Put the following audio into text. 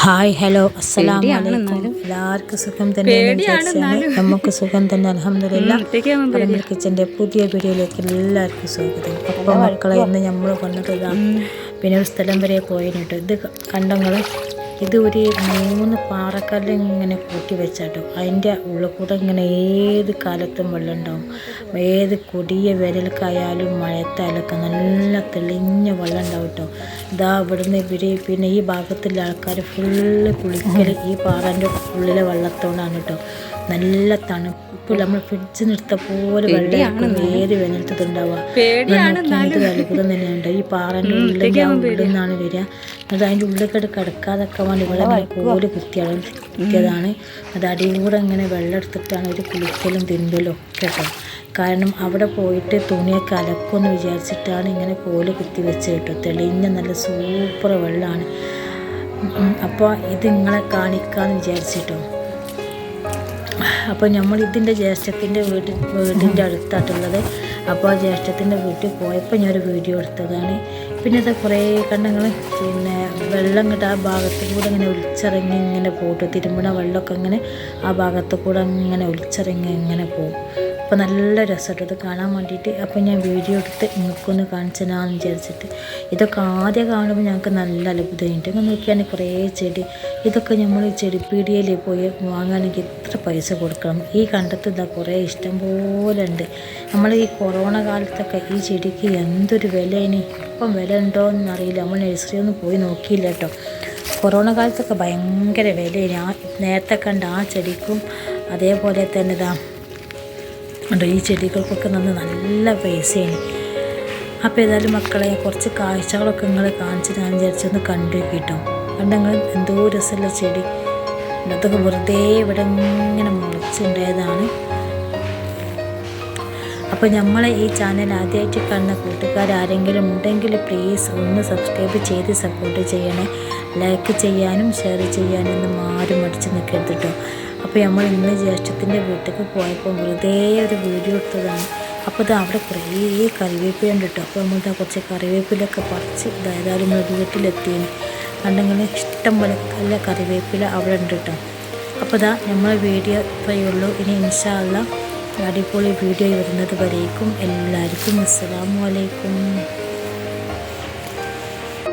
Hi hello അസ്സലാം എല്ലാവർക്കും സുഖം വിചാരിച്ചാണ് നമുക്ക് സുഖം തന്നെ അലഹമില്ല പറമ്പിൽ കിച്ചന്റെ പുതിയ വീഡിയോയിലേക്ക് എല്ലാവർക്കും സ്വാഗതം. അപ്പോൾ മക്കളെ ഇന്ന് നമ്മൾ വന്നത് പിന്നെ ഒരു സ്ഥലം വരെ പോയിട്ടുണ്ട് കേട്ടോ ഇത് കണ്ടങ്ങൾ ഇത് ഒരു മൂന്ന് പാറക്കല്ല് ഇങ്ങനെ കൂട്ടി വെച്ചാട്ടോ. അതിന്റെ ഉള്ളിൽ കൂടെ ഇങ്ങനെ ഏത് കാലത്തും വെള്ളം ഉണ്ടാവും ഏത് കൊടിയ വേനൽക്കായാലും മഴത്തായാലൊക്കെ നല്ല തെളിഞ്ഞ വെള്ളം ഉണ്ടാവും കേട്ടോ ഇതാ ഇവിടുന്ന് ഇവർ പിന്നെ ഈ ഭാഗത്തുള്ള ആൾക്കാർ ഫുള്ള് കുളിക്കൽ ഈ പാറന്റെ ഉള്ളിലെ വെള്ളത്തോടാണ് കേട്ടോ നല്ല തണുപ്പ്. നമ്മൾ ഫ്രിഡ്ജ് നിർത്ത പോലെ വെള്ളം ഏത് വേനലത്തുണ്ടാവുക ഇത് അത്ഭുതം തന്നെയുണ്ട് ഈ പാറന്റെ ഉള്ളിൽ ഉള്ളിൽ നിന്നാണ് വരിക. എന്നിട്ട് അതിന്റെ ഉള്ളിലേക്ക് കിടക്കാതൊക്കെ വേണ്ടി ഇവിടെ ഇങ്ങനെ കോൽ കുത്തിയാലും കുത്തിയതാണ്. അത് അടിയിലൂടെ ഇങ്ങനെ വെള്ളം എടുത്തിട്ടാണ് ഒരു കുളിക്കലും തിരുമ്പലും ഒക്കെ കേട്ടോ. കാരണം അവിടെ പോയിട്ട് തുണിയൊക്കെ അലക്കുമെന്ന് വിചാരിച്ചിട്ടാണ് ഇങ്ങനെ കോൽ കുത്തി വെച്ച് കേട്ടോ. തെളിഞ്ഞ നല്ല സൂപ്പർ വെള്ളമാണ്. അപ്പോൾ ഇത് നിങ്ങളെ കാണിക്കാമെന്ന് വിചാരിച്ചിട്ടോ. അപ്പോൾ നമ്മൾ ഇതിന്റെ ജ്യേഷ്ഠത്തിന്റെ വീട് വീടിന്റെ അടുത്തായിട്ടുള്ളത്. അപ്പോൾ ആ ജ്യേഷ്ഠത്തിന്റെ വീട്ടിൽ പോയപ്പോൾ ഞാനൊരു വീഡിയോ എടുത്തതാണ്. പിന്നെ അത് കുറേ കണ്ടങ്ങൾ പിന്നെ വെള്ളം കിട്ടുക ആ ഭാഗത്ത് കൂടെ ഇങ്ങനെ ഒലിച്ചിറങ്ങി ഇങ്ങനെ പോകും തിരുമ്പണ വെള്ളമൊക്കെ ഇങ്ങനെ ആ ഭാഗത്ത് കൂടെ ഇങ്ങനെ ഒലിച്ചിറങ്ങി ഇങ്ങനെ പോകും അപ്പോൾ നല്ല രസമായിട്ട് അത് കാണാൻ വേണ്ടിയിട്ട്. അപ്പോൾ ഞാൻ വീഡിയോ എടുത്ത് നിങ്ങൾക്കൊന്ന് കാണിച്ചതാണെന്ന് വിചാരിച്ചിട്ട്. ഇതൊക്കെ ആദ്യം കാണുമ്പോൾ ഞങ്ങൾക്ക് നല്ല അത്ഭുതമുണ്ട് ഇങ്ങനെ നോക്കിയാണെങ്കിൽ കുറേ ചെടി. ഇതൊക്കെ നമ്മൾ ചെടിപ്പീടിയയിൽ പോയി വാങ്ങുകയാണെങ്കിൽ എത്ര പൈസ കൊടുക്കണം? ഈ കണ്ടത്ത് ഇതാ കുറേ ഇഷ്ടം പോലെ ഉണ്ട് നമ്മൾ ഈ കൊറോണ കാലത്തൊക്കെ ഈ ചെടിക്ക് എന്തൊരു വിലയിനി ഇപ്പം വില ഉണ്ടോ എന്നറിയില്ല നമ്മൾ നഴ്സറി ഒന്നും പോയി നോക്കിയില്ല കേട്ടോ. കൊറോണ കാലത്തൊക്കെ ഭയങ്കര വിലയിനി ആ നേരത്തെ കണ്ട ആ ചെടിക്കും അതേപോലെ തന്നെ ഇതാ ഉണ്ട്. ഈ ചെടികൾക്കൊക്കെ നമ്മൾ നല്ല പൈസയാണ്. അപ്പോൾ ഏതായാലും മക്കളെ കുറച്ച് കാഴ്ചകളൊക്കെ നിങ്ങൾ കാണിച്ച് ഞാൻ വിചാരിച്ചൊന്ന് കണ്ടു കിട്ടും കണ്ട് കണ്ടങ്ങൾ എന്തോ രസമുള്ള ചെടി. അതൊക്കെ വെറുതെ ഇവിടെ ഇങ്ങനെ മുളച്ചുണ്ടായതാണ്. അപ്പോൾ നമ്മളെ ഈ ചാനൽ ആദ്യമായിട്ട് കാണുന്ന കൂട്ടുകാർ ആരെങ്കിലും ഉണ്ടെങ്കിൽ പ്ലീസ് ഒന്ന് സബ്സ്ക്രൈബ് ചെയ്ത് സപ്പോർട്ട് ചെയ്യണേ. ലൈക്ക് ചെയ്യാനും ഷെയർ ചെയ്യാനും ഒന്ന് ആരും മടിച്ച് നിൽക്കരുത് കേട്ടോ അപ്പോൾ നമ്മൾ ഇന്ന് ജ്യേഷ്ഠത്തിന്റെ വീട്ടിലേക്ക് പോയപ്പോൾ വെറുതെ ഒരു വീഡിയോ എടുത്തതാണ്. അപ്പോൾ ഇത് അവിടെ കുറേ കറിവേപ്പില ഉണ്ട് കേട്ടോ അപ്പോൾ നമ്മൾ കുറച്ച് കറിവേപ്പിലൊക്കെ പറിച്ച് ഇതായതായാലും നമ്മുടെ വീട്ടിലെത്തിയാണ് കണ്ടെങ്കിൽ ഇഷ്ടം പോലെ നല്ല കറിവേപ്പില അവിടെ ഉണ്ട് കേട്ടോ അപ്പോൾ ഇതാ നമ്മളെ വീഡിയോ ഉള്ളൂ. ഇനി ഇൻഷാല്ല അടിപൊളി വീഡിയോ വരുന്നത് വരേക്കും. എല്ലാവർക്കും അസ്സലാമു അലൈക്കും.